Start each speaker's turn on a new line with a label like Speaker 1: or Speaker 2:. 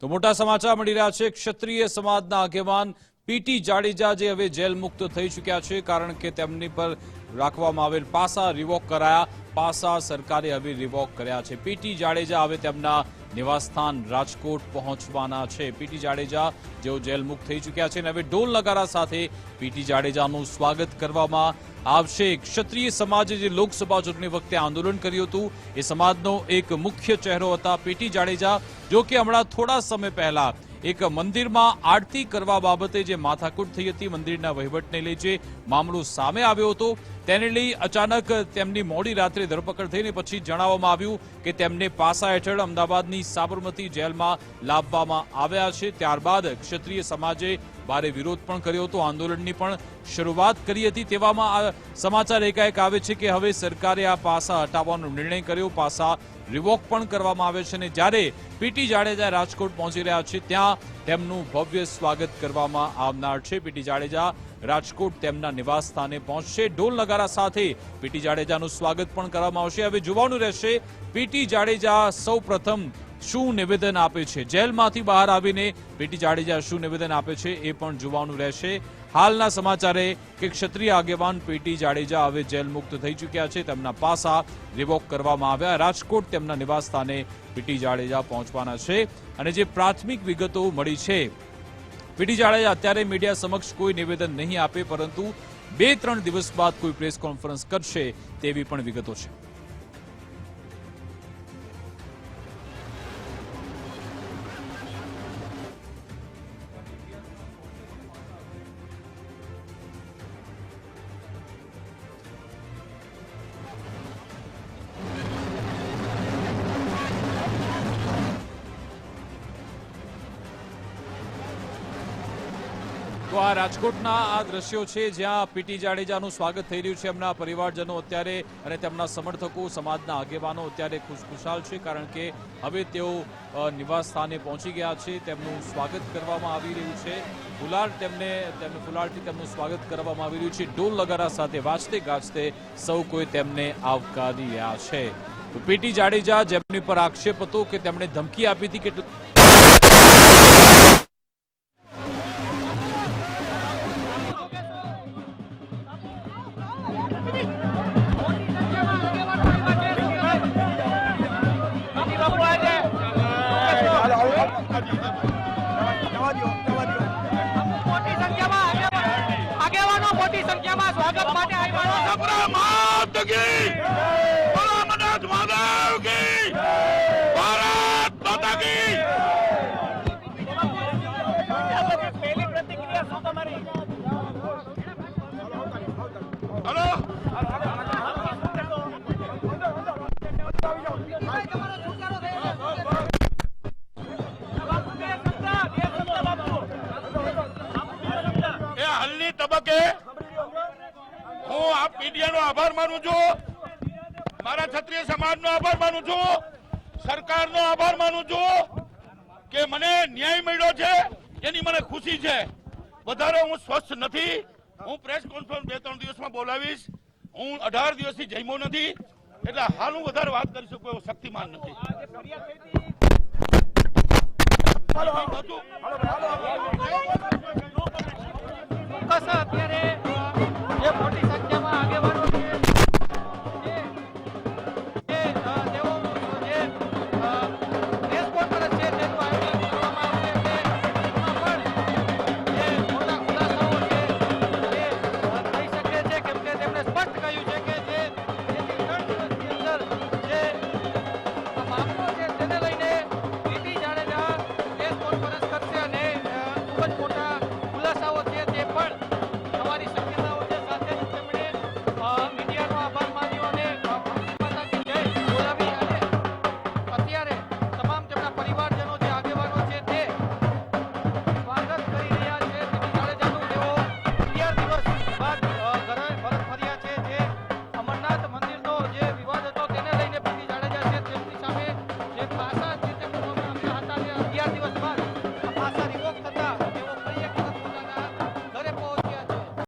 Speaker 1: તો મોટા સમાચાર મળી રહ્યા છે. ક્ષત્રિય સમાજના આગેવાન પીટી જાડેજા જે હવે જેલ મુક્ત થઈ ચૂક્યા છે, કારણ કે તેમની પર રાખવામાં આવેલ પાસા રિવોક કરાયા. પાસા સરકારે હવે રિવોક કર્યા છે. પીટી જાડેજા હવે તેમના નિવાસસ્થાન રાજકોટ પહોંચવાના છે. પીટી જાડેજા જેઓ જેલમુક્ત થઈ ચૂક્યા છે અને હવે ઢોલ નગારા સાથે પીટી જાડેજાનું સ્વાગત કરવામાં આવશે. ક્ષત્રિય સમાજે જે લોકસભા ચૂંટણી વખતે આંદોલન કર્યું હતું, એ સમાજનો એક મુખ્ય ચહેરો હતા પીટી જાડેજા, જો કે હમણાં થોડા સમય પહેલા એક મંદિરમાં આરતી કરવા બાબતે જે માથાકૂટ થઈ હતી, મંદિરના વહીવટને લઈ જે મામલો સામે આવ્યો હતો. તેને લઈ અચાનક તેમની મોડી રાત્રે ધરપકડ થઈને પછી જણાવવામાં આવ્યું કે તેમને પાસા હેઠળ અમદાવાદની સાબરમતી જેલમાં લાવવામાં આવ્યા છે. ત્યારબાદ ક્ષત્રિય સમાજે ભારે વિરોધ પણ કર્યો હતો. આંદોલનની પણ શરૂઆત કરી હતી. તેવામાં આ સમાચાર એકાએક આવે છે કે હવે સરકારે આ પાસા હટાવવાનો નિર્ણય કર્યો. પાસા રિવોક પણ કરવામાં આવે છે અને જ્યારે પીટી જાડેજા રાજકોટ પહોંચી રહ્યા છે, ત્યાં તેમનું ભવ્ય સ્વાગત કરવામાં આવનાર છે. પીટી જાડેજા રાજકોટ તેમના નિવાસ સ્થાને પહોંચશે. ઢોલ નગારા સાથે પીટી જાડેજાનું સ્વાગત પણ કરવામાં આવશે. હવે જોવાનું રહેશે પીટી જાડેજા સૌ શું નિવેદન આપે છે? જેલમાંથી બહાર આવીને પીટી જાડેજા શું નિવેદન આપે છે એ પણ જોવાનું રહેશે. હાલના સમાચારે કે ક્ષત્રિય આગેવાન પીટી જાડેજા હવે જેલ મુક્ત થઈ ચૂક્યા છે. તેમના પાસા રિવોક કરવામાં આવ્યા. રાજકોટ તેમના નિવાસસ્થાને પીટી જાડેજા પહોંચવાના છે અને જે પ્રાથમિક વિગતો મળી છે. પીટી જાડેજા અત્યારે મીડિયા સમક્ષ કોઈ નિવેદન નહીં આપે, પરંતુ બે ત્રણ દિવસ બાદ કોઈ પ્રેસ કોન્ફરન્સ કરશે તેવી પણ વિગતો છે. તો આ રાજકોટના આ દ્રશ્યો છે, જ્યાં પીટી જાડેજાનું સ્વાગત થઈ રહ્યું છે એમના પરિવારજનો અત્યારે અને તેમના સમર્થકો, સમાજના આગેવાનો અત્યારે ખુશખુશાલ છે કારણ કે હવે તેઓ નિવાસ સ્થાને પહોંચી ગયા છે, તેમનું સ્વાગત કરવામાં આવી રહ્યું છે. ફુલાર તેમને તેમને ફુલારથી તેમનું સ્વાગત કરવામાં આવી રહ્યું છે. ઢોલ લગારા સાથે વાજતે ગાજતે સૌ કોઈ તેમને આવકારી રહ્યા છે. પીટી જાડેજા જેમની પર આક્ષેપ હતો કે તેમણે ધમકી આપી હતી કે
Speaker 2: આગેવાનો મોટી સંખ્યામાં સ્વાગત માટે આવ્યા છે.
Speaker 3: માત તબક્કે હું આ મીડિયાનો આભાર માનું છું. મારા ક્ષત્રિય સમાજનો આભાર માનું છું. સરકારનો આભાર માનું છું કે મને ન્યાય મળ્યો છે. એની મને ખુશી છે. વધારે હું સ્વસ્થ નથી. હું પ્રેસ કોન્ફરન્સ બે ત્રણ દિવસમાં બોલાવીશ. હું અઢાર દિવસથી જમ્યો નથી. એટલે હાલ હું વધારે વાત કરી શકું એવો શક્તિમાન નથી. હતું. હું